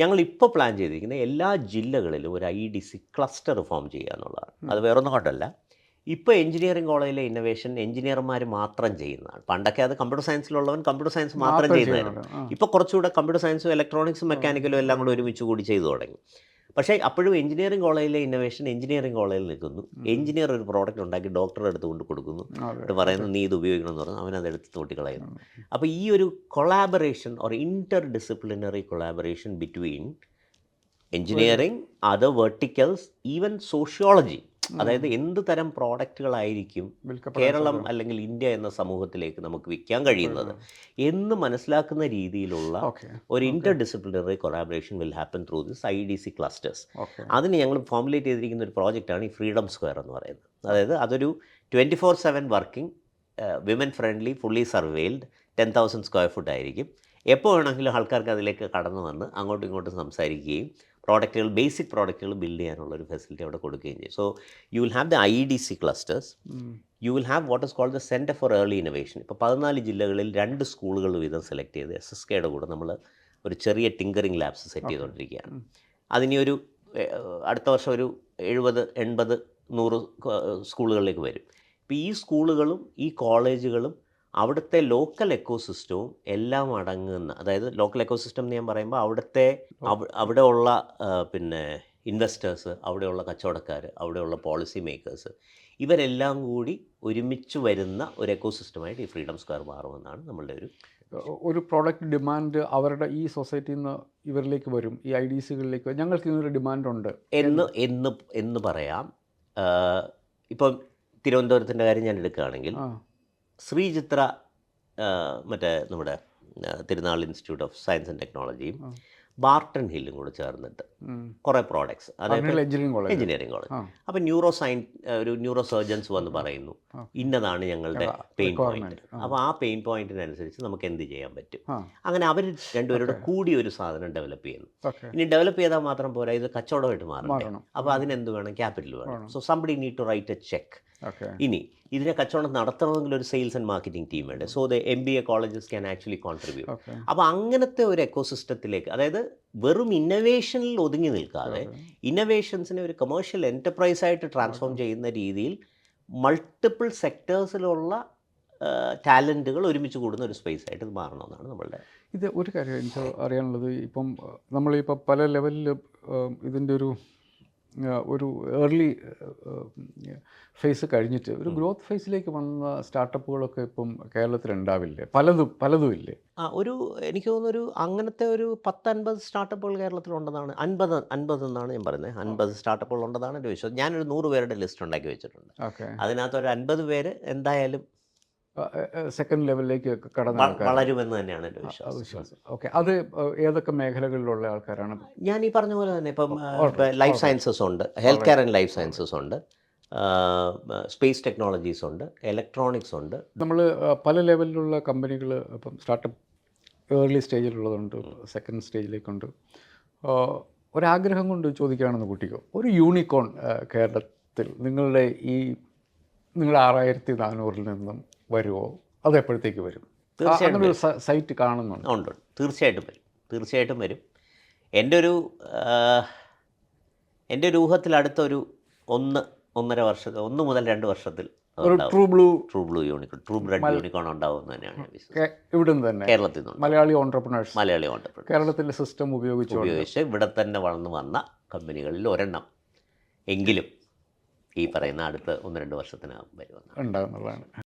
ഞങ്ങൾ ഇപ്പോൾ പ്ലാൻ ചെയ്തിരിക്കുന്നത് എല്ലാ ജില്ലകളിലും ഒരു I D C cluster form ചെയ്യുക എന്നുള്ളതാണ്. അത് വേറൊന്നും കൊണ്ടല്ല ഇപ്പോൾ എഞ്ചിനീയറിംഗ് കോളേജിലെ ഇന്നോവേഷൻ എഞ്ചിനീയർമാർ മാത്രം ചെയ്യുന്നതാണ്. പണ്ടൊക്കെ അത് കമ്പ്യൂട്ടർ സയൻസിലുള്ളവൻ കമ്പ്യൂട്ടർ സയൻസ് മാത്രം ചെയ്യുന്നതായിരുന്നു. ഇപ്പോൾ കുറച്ചുകൂടെ കമ്പ്യൂട്ടർ സയൻസും ഇലക്ട്രോണിക്സും മെക്കാനിക്കലും എല്ലാം കൂടെ ഒരുമിച്ച് കൂടി ചെയ്തു തുടങ്ങി. പക്ഷേ അപ്പോഴും എഞ്ചിനീയറിംഗ് കോളേജിലെ ഇന്നോവേഷൻ എഞ്ചിനീയറിംഗ് കോളേജിൽ നിൽക്കുന്നു. എഞ്ചിനീയർ ഒരു പ്രോഡക്റ്റ് ഉണ്ടാക്കി ഡോക്ടറെ അടുത്ത് കൊണ്ട് കൊടുക്കുന്നു. എന്നിട്ട് പറയുന്നു നീ ഇത് ഉപയോഗിക്കണം എന്ന് പറഞ്ഞു അവൻ അതെടുത്ത് തോട്ടിക്കളയുന്നു. അപ്പോൾ ഈ ഒരു collaboration or interdisciplinary collaboration between engineering other verticals even sociology അതായത് എന്ത് തരം പ്രോഡക്റ്റുകളായിരിക്കും കേരളം അല്ലെങ്കിൽ ഇന്ത്യ എന്ന സമൂഹത്തിലേക്ക് നമുക്ക് വിൽക്കാൻ കഴിയുന്നത് എന്ന് മനസ്സിലാക്കുന്ന രീതിയിലുള്ള ഒരു interdisciplinary collaboration will happen through this I D C clusters അതിന് ഞങ്ങൾ ഫോമുലേറ്റ് ചെയ്തിരിക്കുന്ന ഒരു പ്രോജക്റ്റാണ് ഈ ഫ്രീഡം സ്ക്വയർ എന്ന് പറയുന്നത്. അതായത് അതൊരു twenty four seven working women friendly fully surveilled ten thousand square foot ആയിരിക്കും. എപ്പോൾ വേണമെങ്കിലും ആൾക്കാർക്ക് അതിലേക്ക് കടന്നു വന്ന് അങ്ങോട്ടും ഇങ്ങോട്ടും സംസാരിക്കുകയും പ്രോഡക്റ്റുകൾ ബേസിക് പ്രോഡക്റ്റുകൾ ബിൽഡ് ചെയ്യാനുള്ള ഒരു ഫെസിലിറ്റി അവിടെ കൊടുക്കുകയും ചെയ്യും. So you will have the I D C clusters you will have what is called the centre for early innovation ഇപ്പോൾ പതിനാല് ജില്ലകളിൽ രണ്ട് സ്കൂളുകൾ വീതം സെലക്ട് ചെയ്ത് എസ് എസ് കെയുടെ കൂടെ നമ്മൾ ഒരു ചെറിയ ടിങ്കറിങ് ലാബ്സ് സെറ്റ് ചെയ്തുകൊണ്ടിരിക്കുകയാണ്. അതിനി ഒരു അടുത്ത വർഷം ഒരു എഴുപത് എൺപത് നൂറ് സ്കൂളുകളിലേക്ക് വരും. ഇപ്പോൾ ഈ സ്കൂളുകളും ഈ കോളേജുകളും അവിടുത്തെ ലോക്കൽ എക്കോസിസ്റ്റവും എല്ലാം അടങ്ങുന്ന അതായത് ലോക്കൽ എക്കോസിസ്റ്റം എന്ന് ഞാൻ പറയുമ്പോൾ അവിടുത്തെ അവിടെ ഉള്ള പിന്നെ ഇൻവെസ്റ്റേഴ്സ് അവിടെയുള്ള കച്ചവടക്കാർ അവിടെയുള്ള പോളിസി മേക്കേഴ്സ് ഇവരെല്ലാം കൂടി ഒരുമിച്ച് വരുന്ന ഒരു എക്കോസിസ്റ്റമായിട്ട് ഈ ഫ്രീഡം സ്ക്വയർ മാറുമെന്നാണ് നമ്മളുടെ ഒരു ഒരു പ്രോഡക്റ്റ് ഡിമാൻഡ് അവരുടെ ഈ സൊസൈറ്റിയിൽ നിന്ന് ഇവരിലേക്ക് വരും ഈ ഐ ഡി സികളിലേക്ക്. ഞങ്ങൾക്ക് ഇങ്ങനൊരു ഡിമാൻഡ് ഉണ്ട്. എന്ന് എന്ന് എന്ന് പറയാം. ഇപ്പം തിരുവനന്തപുരത്തിന്റെ കാര്യം ഞാൻ എടുക്കുകയാണെങ്കിൽ ശ്രീചിത്ര മറ്റേ നമ്മുടെ Thirunal institute of science and ടെക്നോളജിയും. ബാർട്ടൺ ഹില്ലും കൂടെ ചേർന്നിട്ട് കുറേ പ്രോഡക്ട്സ് അതായത് എഞ്ചിനീയറിംഗ് കോളേജ് അപ്പം ന്യൂറോ സയൻസ് ഒരു ന്യൂറോ സർജൻസ് വന്ന് പറയുന്നു. ഇന്നതാണ് ഞങ്ങളുടെ പെയിൻ പോയിന്റ്. അപ്പോൾ ആ. പെയിൻ പോയിന്റിനനുസരിച്ച് നമുക്ക് എന്ത് ചെയ്യാൻ പറ്റും? അങ്ങനെ അവർ രണ്ടുപേരുടെ കൂടി ഒരു സാധനം ഡെവലപ്പ് ചെയ്യുന്നു. ഇനി ഡെവലപ്പ് ചെയ്താൽ മാത്രം പോരാ ഇത് കച്ചവടമായിട്ട് മാറണം. മാറണം അപ്പോൾ അതിനെന്ത് വേണം? ക്യാപിറ്റൽ വേണം. So somebody need to write a cheque ഇനി ഇതിനെ കച്ചവടം നടത്തണമെങ്കിൽ ഒരു സെയിൽസ് ആൻഡ് മാർക്കറ്റിംഗ് ടീം വേണ്ടേ? So the M B A colleges can actually contribute അപ്പോൾ അങ്ങനത്തെ ഒരു എക്കോസിസ്റ്റത്തിലേക്ക് അതായത് വെറും ഇന്നവേഷനിൽ ഒതുങ്ങി നിൽക്കാതെ ഇന്നവേഷൻസിനെ ഒരു കമേഴ്ഷ്യൽ എന്റർപ്രൈസ് ആയിട്ട് ട്രാൻസ്ഫോം ചെയ്യുന്ന രീതിയിൽ മൾട്ടിപ്പിൾ സെക്ടേഴ്സിലുള്ള ടാലന്റുകൾ ഒരുമിച്ച് കൂടുന്ന ഒരു സ്പേസ് ആയിട്ട് ഇത് മാറണമെന്നാണ് നമ്മളുടെ ഇത് ഒരു കാര്യം എനിക്ക് അറിയാനുള്ളത്. ഇപ്പം നമ്മളിപ്പോൾ പല ലെവലിൽ ഇതിന്റെ ഒരു ഒരു ഏർലി ഫേസ് കഴിഞ്ഞിട്ട് ഒരു ഗ്രോത്ത് ഫേസിലേക്ക് വന്ന സ്റ്റാർട്ടപ്പുകളൊക്കെ ഇപ്പം കേരളത്തിൽ ഉണ്ടാവില്ലേ പലതും പലതും ഇല്ലേ ആ ഒരു എനിക്ക് തോന്നുന്നു ഒരു അങ്ങനത്തെ ഒരു പത്തൻപത് സ്റ്റാർട്ടപ്പുകൾ കേരളത്തിലുണ്ടെന്നാണ്. അൻപത് അൻപത് എന്നാണ് ഞാൻ പറയുന്നത് അൻപത് സ്റ്റാർട്ടപ്പുകൾ ഉണ്ടെന്നാണ് എന്റെ വിശ്വാസം. ഞാനൊരു നൂറ് പേരുടെ ലിസ്റ്റ് ഉണ്ടാക്കി വെച്ചിട്ടുണ്ട്. ഓക്കെ. അതിനകത്ത് ഒരു അൻപത് പേര് എന്തായാലും സെക്കൻഡ് ലെവലിലേക്ക് കടന്നു വളരുമെന്ന് തന്നെയാണ് എന്റെ വിശ്വാസം. ഓക്കെ. അത് ഏതൊക്കെ മേഖലകളിലുള്ള ആൾക്കാരാണ്? ഞാൻ ഈ പറഞ്ഞ പോലെ തന്നെ ഇപ്പം ലൈഫ് സയൻസസ് ഉണ്ട് health care and life sciences ഉണ്ട് സ്പേസ് ടെക്നോളജീസ് ഉണ്ട് ഇലക്ട്രോണിക്സ് ഉണ്ട്. നമ്മൾ പല ലെവലിലുള്ള കമ്പനികൾ ഇപ്പം സ്റ്റാർട്ടപ്പ് ഏർലി സ്റ്റേജിലുള്ളതുണ്ട് സെക്കൻഡ് സ്റ്റേജിലേക്കുണ്ട് ഒരാഗ്രഹം കൊണ്ട് ചോദിക്കുകയാണെന്ന് കുട്ടിക്കോ ഒരു യൂണിക്കോൺ കേരളത്തിൽ നിങ്ങളുടെ ഈ നിങ്ങൾ ആറായിരത്തി നാനൂറിൽ നിന്നും വരുമോ? അത് എപ്പോഴത്തേക്ക് വരും? തീർച്ചയായിട്ടും ഒരു സൈറ്റ് കാണുന്നുണ്ട്. ഉണ്ട്. തീർച്ചയായിട്ടും വരും. തീർച്ചയായിട്ടും വരും. എന്റെ ഒരു എന്റെ ഒരു ഊഹത്തിൽ അടുത്തൊരു ഒന്ന് ഒന്നര വർഷത്തിൽ ഒന്ന് മുതൽ രണ്ട് വർഷത്തിൽ ഒരു true blue true blue unicorn true blood unicorn ഉണ്ടാവും തന്നെയാണ് ഞാൻ വിശ്വസിക്കുന്നത്. ഇവിടെ നിന്ന് തന്നെ. കേരളത്തിൽ നിന്ന്. മലയാളി ഓണ്ടർപ്രണേഴ്സ് മലയാളി ഓണ്ടർപ്രണേഴ്സ് കേരളത്തിലെ സിസ്റ്റം ഉപയോഗിച്ച് ഉപയോഗിച്ച് ഇവിടെ തന്നെ വളർന്നു വന്ന കമ്പനികളിൽ ഒരെണ്ണം എങ്കിലും ഈ പറയുന്ന അടുത്ത ഒന്ന് രണ്ട് വർഷത്തിനകം വരുമെന്ന് ഉണ്ടാകുന്നതാണ്